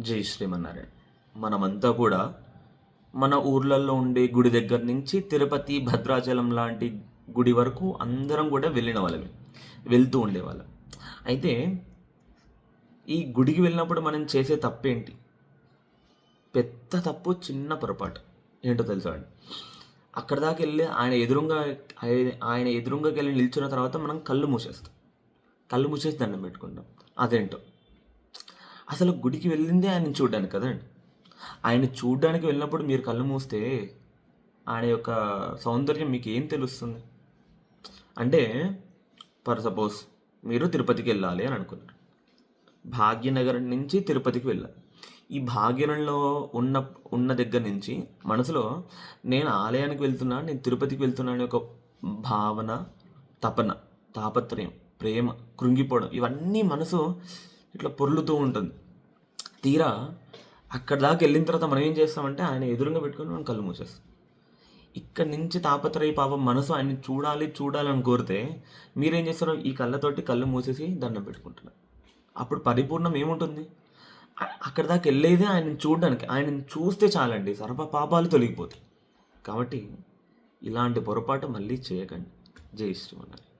జై శ్రీమన్నారాయణ. మనమంతా కూడా మన ఊర్లలో ఉండే గుడి దగ్గర నుంచి తిరుపతి భద్రాచలం లాంటి గుడి వరకు అందరం కూడా వెళ్ళిన వాళ్ళమే. వెళ్తూ ఉండేవాళ్ళం. అయితే ఈ గుడికి వెళ్ళినప్పుడు మనం చేసే తప్పేంటి? పెద్ద తప్పు చిన్న పొరపాటు. ఏంటో తెలుసా అండి? అక్కడ దాకా వెళ్ళి ఆయన ఎదురుగా ఆయన- ఎదురుగా వెళ్ళి నిల్చున్న తర్వాత మనం కళ్ళు మూసేస్తాం. కళ్ళు మూసేసి దండం పెట్టుకుంటాం. అదేంటో? అసలు గుడికి వెళ్ళిందే ఆయన చూడడానికి కదండి ఆయన చూడడానికి వెళ్ళినప్పుడు మీరు కళ్ళు మూస్తే ఆయన యొక్క సౌందర్యం మీకు ఏం తెలుస్తుంది? అంటే ఫర్ సపోజ్ మీరు తిరుపతికి వెళ్ళాలి అని అనుకున్నారు. భాగ్యనగరం నుంచి తిరుపతికి వెళ్ళాలి. ఈ భాగ్యనగరంలో ఉన్న ఉన్న దగ్గర నుంచి మనసులో నేను ఆలయానికి వెళ్తున్నా నేను తిరుపతికి వెళ్తున్నా అనే ఒక భావన తపన తాపత్రయం ప్రేమ కృంగిపోవడం ఇవన్నీ మనసు ఇట్లా పొర్లుతూ ఉంటుంది. తీరా అక్కడ దాకా వెళ్ళిన తర్వాత మనం ఏం చేస్తామంటే ఆయన ఎదురుగా పెట్టుకొని మనం కళ్ళు మూసేస్తాం. ఇక్కడి నుంచి తాపత్రయ పాపం మనసు ఆయన చూడాలి చూడాలని కోరితే మీరేం చేస్తారు ఈ కళ్ళతోటి కళ్ళు మూసేసి దండం పెట్టుకుంటున్నారు. అప్పుడు పరిపూర్ణం ఏముంటుంది? అక్కడ దాకా వెళ్ళేదే ఆయన చూడడానికి ఆయన చూస్తే చాలండి సర్వ పాపాలు తొలగిపోతాయి. కాబట్టి ఇలాంటి పొరపాటు మళ్ళీ చేయకండి. జై శ్రీమన్నారాయణ.